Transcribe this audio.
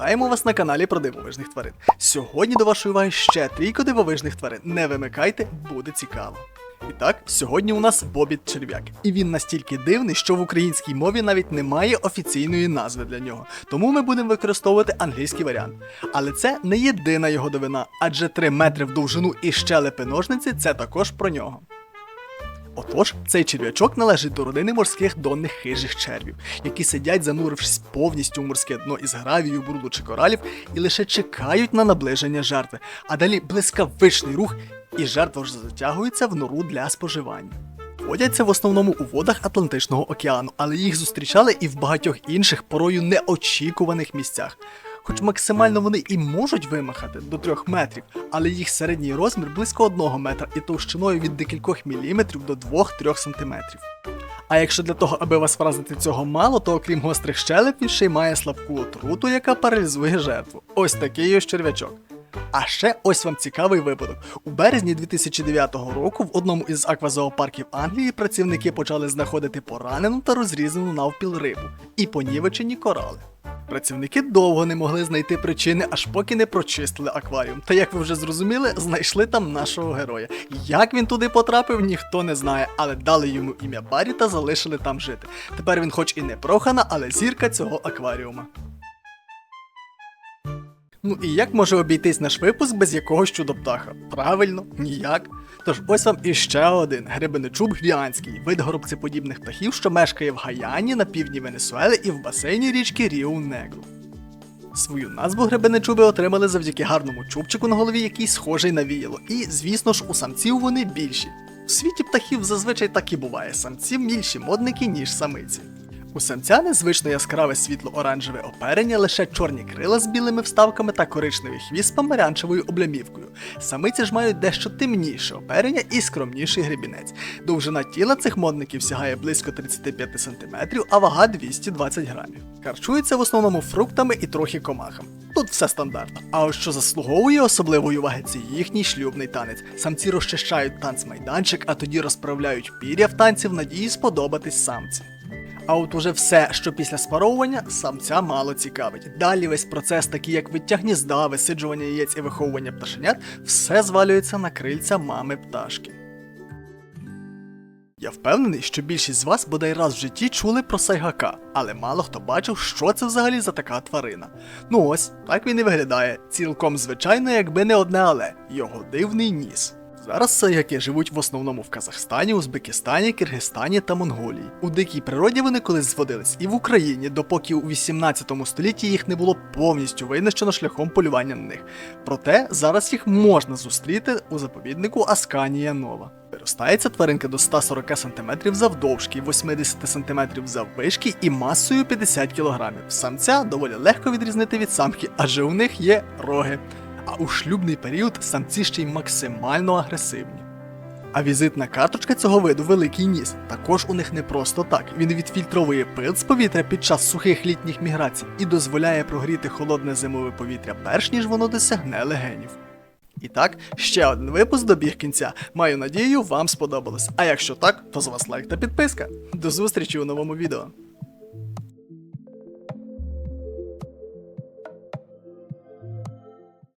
Вітаємо вас на каналі про дивовижних тварин. Сьогодні до вашої уваги ще трійко дивовижних тварин. Не вимикайте, буде цікаво. І так, сьогодні у нас Бобіт черв'як. І він настільки дивний, що в українській мові навіть немає офіційної назви для нього. Тому ми будемо використовувати англійський варіант. Але це не єдина його дивина, адже 3 метри в довжину і щелепи ножниці це також про нього. Отож, цей черв'ячок належить до родини морських донних хижих червів, які сидять, занурившись повністю в морське дно із гравію, бруду чи коралів, і лише чекають на наближення жертви, а далі блискавичний рух, і жертва вже затягується в нору для споживання. Водяться в основному у водах Атлантичного океану, але їх зустрічали і в багатьох інших порою неочікуваних місцях. Хоч максимально вони і можуть вимахати до 3 метрів, але їх середній розмір близько 1 метра і товщиною від декількох міліметрів до 2-3 сантиметрів. А якщо для того, аби вас вразити цього мало, то окрім гострих щелеп, він ще й має слабку отруту, яка паралізує жертву. Ось такий ось черв'ячок. А ще ось вам цікавий випадок. У березні 2009 року в одному із аквазоопарків Англії працівники почали знаходити поранену та розрізану навпіл рибу і понівечені корали. Працівники довго не могли знайти причини, аж поки не прочистили акваріум. Та як ви вже зрозуміли, знайшли там нашого героя. Як він туди потрапив, ніхто не знає, але дали йому ім'я Барі та залишили там жити. Тепер він, хоч і не прохана, але зірка цього акваріума. Ну і як може обійтись наш випуск без якогось чудоптаха? Правильно, ніяк. Тож ось вам іще один гребенечуб гвіанський, вид горобцеподібних птахів, що мешкає в Гаяні на півдні Венесуели і в басейні річки Ріу Негру. Свою назву гребенечуби отримали завдяки гарному чубчику на голові, який схожий на віяло. І, звісно ж, у самців вони більші. В світі птахів зазвичай так і буває: самці більші модники, ніж самиці. У самця незвично яскраве світло-оранжеве оперення, лише чорні крила з білими вставками та коричневий хвіст з помаранчевою облямівкою. Самиці ж мають дещо темніше оперення і скромніший гребінець. Довжина тіла цих модників сягає близько 35 см, а вага 220 грамів. Харчуються в основному фруктами і трохи комахами. Тут все стандартно. А ось що заслуговує особливої уваги, це їхній шлюбний танець. Самці розчищають танцмайданчик, а тоді розправляють пір'я в танці в надії сподобатись самці. А от уже все, що після спаровування, самця мало цікавить. Далі весь процес, такий як виття гнізда, висиджування яєць і виховування пташенят, все звалюється на крильця мами пташки. Я впевнений, що більшість з вас бодай раз в житті чули про сайгака, але мало хто бачив, що це взагалі за така тварина. Ну ось, так він і виглядає, цілком звичайно, якби не одне але його дивний ніс. Зараз сайгаки живуть в основному в Казахстані, Узбекистані, Киргизстані та Монголії. У дикій природі вони колись зводились і в Україні, допоки у 18 столітті їх не було повністю винищено шляхом полювання на них. Проте зараз їх можна зустріти у заповіднику Асканія Нова. Виростається тваринка до 140 см завдовжки, 80 см заввишки і масою 50 кг. Самця доволі легко відрізнити від самки, адже у них є роги. А у шлюбний період самці ще й максимально агресивні. А візитна карточка цього виду великий ніс. Також у них не просто так. Він відфільтровує пил з повітря під час сухих літніх міграцій і дозволяє прогріти холодне зимове повітря, перш ніж воно досягне легенів. І так, ще один випуск добіг кінця. Маю надію, вам сподобалось. А якщо так, то з вас лайк та підписка. До зустрічі у новому відео.